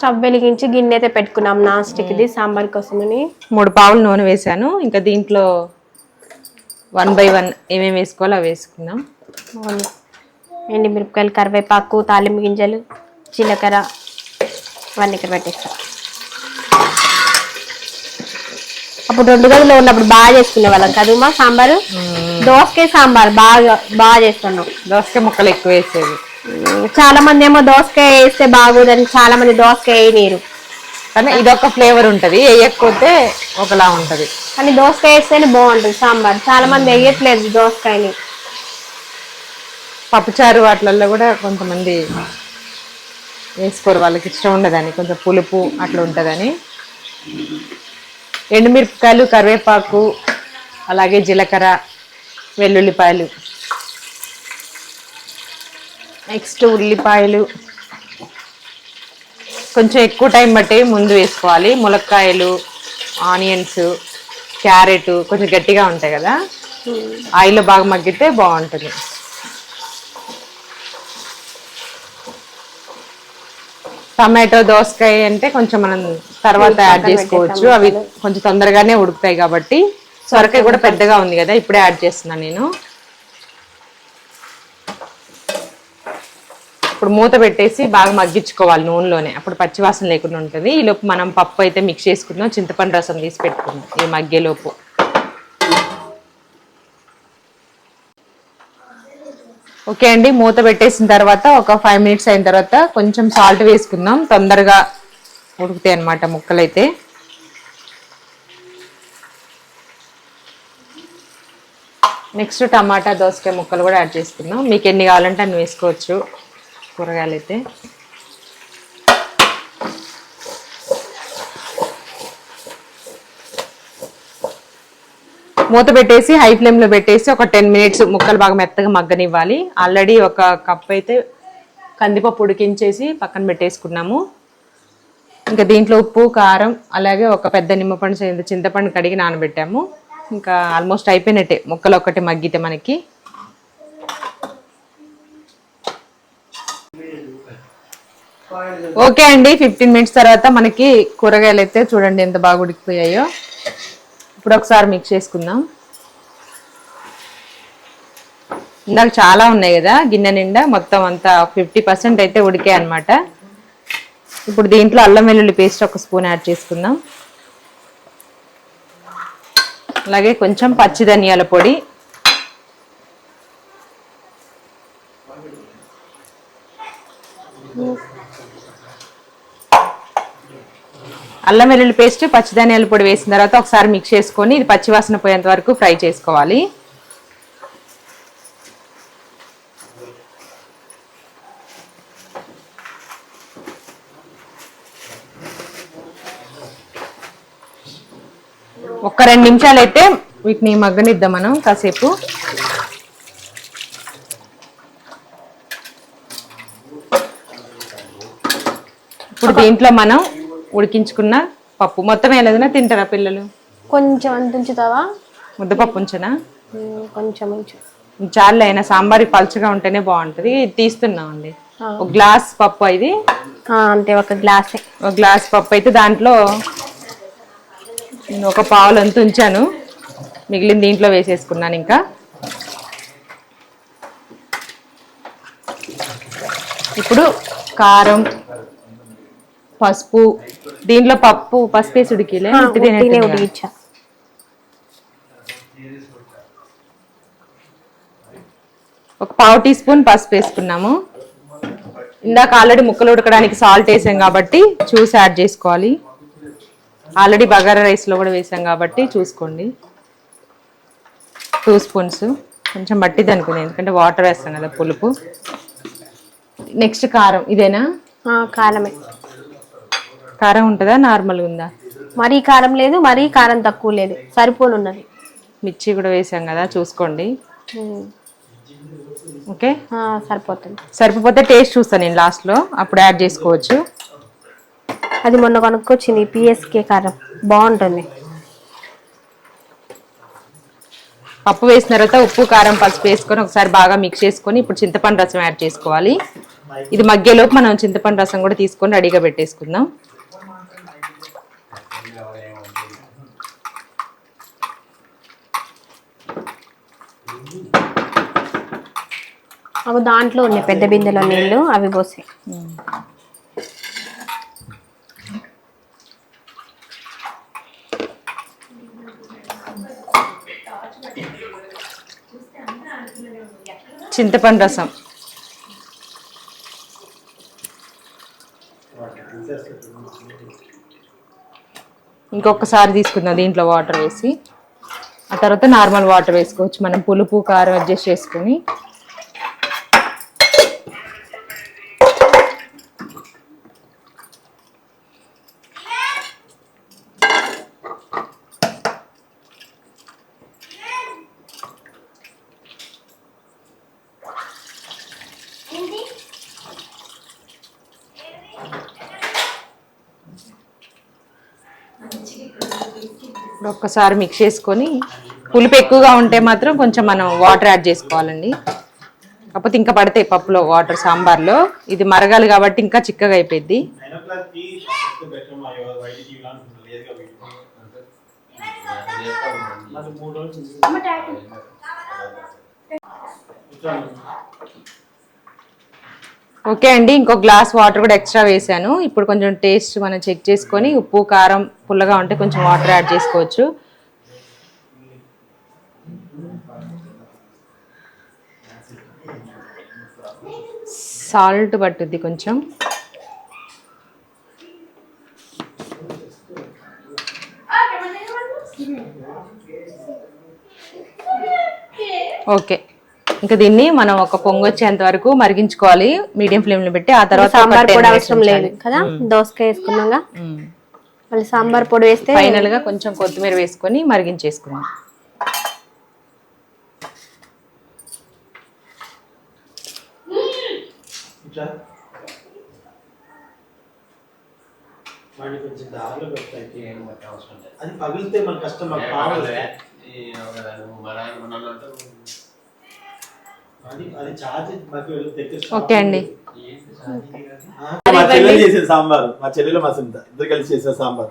Stove వెలిగించి గిన్నె అయితే పెట్టుకున్నాం. నాన్ స్టిక్ ఇది సాంబార్ కోసమని. మూడు పావులు నూనె వేసాను ఇంకా దీంట్లో వన్ బై వన్ ఏమేమి వేసుకోవాలో అవి వేసుకుందాం. ఎండి మిరపకాయలు కరివేపాకు తాలింపు గింజలు జీలకర్ర అవన్నీ ఇక్కడ పెట్టేస్తాం. అప్పుడు రెండు గదిలో ఉన్నప్పుడు బాగా చేసుకునే వాళ్ళం కదమ్మా సాంబారు? దోసకాయ సాంబార్ బాగా బాగా చేస్తున్నాం దోసకాయ ముక్కలు ఎక్కువ వేసేది. చాలా మంది ఏమో దోసకాయ వేస్తే బాగోదని చాలా మంది దోసకాయ వేయనీరు కానీ ఇదొక ఫ్లేవర్ ఉంటది. వేయకపోతే ఒకలా ఉంటది. కానీ దోసకాయ వేస్తేనే బాగుంటుంది సాంబార్. చాలా మంది వేయట్లేదు దోసకాయని. పప్పుచారు వాటిలలో కూడా కొంతమంది వేసుకోరు. వాళ్ళకి ఇష్టం ఉండదని కొంచెం పులుపు అట్లా ఉంటుందని. ఎండుమిరపకాయలు కరివేపాకు అలాగే జీలకర్ర వెల్లుల్లిపాయలు. నెక్స్ట్ ఉల్లిపాయలు. కొంచెం ఎక్కువ టైం బట్టి ముందు వేసుకోవాలి. ములక్కాయలు ఆనియన్స్ క్యారెట్ కొంచెం గట్టిగా ఉంటాయి కదా? ఆయిల్లో బాగా మగ్గితే బాగుంటుంది. టమాటో దోసకాయ అంటే కొంచెం మనం తర్వాత యాడ్ చేసుకోవచ్చు. అవి కొంచెం తొందరగానే ఉడుకుతాయి కాబట్టి సొరకాయ కూడా పెద్దగా ఉంది కదా? ఇప్పుడే యాడ్ చేస్తున్నాను నేను. ఇప్పుడు మూత పెట్టేసి బాగా మగ్గించుకోవాలి నూనెలోనే. అప్పుడు పచ్చివాసన లేకుండా ఉంటుంది. ఈ లోపు మనం పప్పు అయితే మిక్స్ చేసుకుందాం. చింతపండు రసం తీసి పెట్టుకుందాం. ఈ మగ్గేలోపు ఓకే అండి. మూత పెట్టేసిన తర్వాత ఒక ఫైవ్ మినిట్స్ అయిన తర్వాత కొంచెం సాల్ట్ వేసుకుందాం. తొందరగా ఉడుకుతాయి అన్నమాట ముక్కలైతే. నెక్స్ట్ టమాటా దోసకాయ ముక్కలు కూడా యాడ్ చేసుకుందాం. మీకు ఎన్ని కావాలంటే అన్ని వేసుకోవచ్చు. కూరగాయలు అయితే. మూత పెట్టేసి హై ఫ్లేమ్లో పెట్టేసి ఒక టెన్ మినిట్స్ ముక్కలు బాగా మెత్తగా మగ్గనివ్వాలి. ఆల్రెడీ ఒక కప్ అయితే కందిపప్పు ఉడికించేసి పక్కన పెట్టేసుకున్నాము. ఇంకా దీంట్లో ఉప్పు కారం అలాగే ఒక పెద్ద నిమ్మపండు చింతపండు కడిగి నానబెట్టాము. ఇంకా ఆల్మోస్ట్ అయిపోయినట్టే ముక్కలు ఒకటి మగ్గితే మనకి. ఓకే అండి ఫిఫ్టీన్ మినిట్స్ తర్వాత మనకి కూరగాయలు అయితే చూడండి ఎంత బాగా ఉడికిపోయాయో. ఇప్పుడు ఒకసారి మిక్స్ చేసుకుందాం. ఇందాక చాలా ఉన్నాయి కదా గిన్నె నిండా మొత్తం అంతా ఫిఫ్టీ పర్సెంట్ అయితే ఉడికాయి అనమాట ఇప్పుడు దీంట్లో అల్లం వెల్లుల్లి పేస్ట్ ఒక స్పూన్ యాడ్ చేసుకుందాం. అలాగే కొంచెం పచ్చి ధనియాల పొడి. అల్లం వెల్లుల్లి పేస్ట్ పచ్చి ధనియాల పొడి వేసిన తర్వాత ఒకసారి మిక్స్ చేసుకొని ఇది పచ్చివాసన పోయేంత వరకు ఫ్రై చేసుకోవాలి. ఒక్క రెండు నిమిషాలు అయితే వీటిని మగ్గనిద్దాం మనం కాసేపు. ఇప్పుడు దీంట్లో మనం ఉడికించుకున్న పప్పు. మొత్తం ఏదైనా తింటారా పిల్లలు? కొంచెం అంత ఉంచుతావా? ముద్దపప్పు ఉంచనా? కొంచెం ఉంచు. చాలు అయినా సాంబార్ పలుచగా ఉంటేనే బాగుంటుంది. ఇది తీస్తున్నామండి. ఒక గ్లాస్ పప్పు ఇది. అంతే ఒక గ్లాసే. ఒక గ్లాస్ పప్పు అయితే దాంట్లో నేను ఒక పావులు అంత ఉంచాను. మిగిలిన దీంట్లో వేసేసుకున్నాను ఇంకా. ఇప్పుడు కారం పసుపు దీంట్లో పప్పు పసుపు వేసి ఉడికిలే. ఉడికిచ్చా. ఒక పావు టీ స్పూన్ పసుపు వేసుకున్నాము. ఇందాక ఆల్రెడీ ముక్కలు ఉడకడానికి సాల్ట్ వేసాం కాబట్టి చూసి యాడ్ చేసుకోవాలి. ఆల్రెడీ బగారా రైస్లో కూడా వేసాం కాబట్టి చూసుకోండి. Two spoons. కొంచెం మట్టిది అనుకున్నాను ఎందుకంటే వాటర్ వేస్తాం కదా పులుపు. నెక్స్ట్ కారం ఇదేనా? కారమే. కారం ఉంటుందా? నార్మల్గా ఉందా? మరీ కారం లేదు మరీ కారం తక్కువ లేదు. సరిపోను ఉన్నది మిర్చి కూడా వేసాం కదా చూసుకోండి. ఓకే? సరిపోతుంది. సరిపోతే టేస్ట్ చూస్తాను నేను లాస్ట్లో. అప్పుడు యాడ్ చేసుకోవచ్చు. అది మొన్న కొనుక్కొచ్చింది పిఎస్కే కారం. బాగుంటుంది. పప్పు వేసిన తర్వాత ఉప్పు కారం పసుపు వేసుకొని ఒకసారి బాగా మిక్స్ చేసుకొని ఇప్పుడు చింతపండు రసం యాడ్ చేసుకోవాలి. ఇది మగ్గేలోపు మనం చింతపండు రసం కూడా తీసుకొని రెడీగా పెట్టేసుకుందాం. అవి దాంట్లో ఉన్నాయి పెద్ద బిందెలో నీళ్ళు అవి పోసాయి చింతపండు రసం. ఇంకొకసారి తీసుకుందాం దీంట్లో వాటర్ వేసి. ఆ తర్వాత నార్మల్ వాటర్ వేసుకోవచ్చు మనం పులుపు కారం అడ్జస్ట్ చేసుకొని ఒక్కసారి మిక్స్ చేసుకొని పులుపు ఎక్కువగా ఉంటే మాత్రం కొంచెం మనం వాటర్ యాడ్ చేసుకోవాలండి. కాకపోతే ఇంకా పడతాయి పప్పులో వాటర్ సాంబార్లో. ఇది మరగాలి కాబట్టి ఇంకా చిక్కగా అయిపోయింది ఓకే అండి ఇంకో గ్లాస్ వాటర్ కూడా ఎక్స్ట్రా వేసాను ఇప్పుడు కొంచెం టేస్ట్ మనం చెక్ చేసుకొని ఉప్పు కారం పుల్లగా ఉంటే కొంచెం వాటర్ యాడ్ చేసుకోవచ్చు. సాల్ట్ పట్టుద్ది కొంచెం. ఓకే. ఇంకా దీన్ని మనం ఒక పొంగు వచ్చేంత వరకు మరిగించుకోవాలి. మీడియం ఫ్లేమ్లో పెట్టి ఆ తర్వాత సాంబార్ పొడి అవసరం లేదు కదా? దోసకాయ వేసుకున్నాగా? మళ్ళీ సాంబార్ పొడి వేస్తే ఫైనల్గా కొంచెం కొత్తిమీర వేసుకొని మరిగించేసుకున్నాం అది పగిలితే మన కష్టం మాకు కావాలి అది అది చార్జ్ మాకు దగ్గర ఓకే అండి. మా చెల్లెలు చేసే సాంబార్. మా చెల్లెలు మా సింత ఇద్దరు కలిసి చేసే సాంబార్.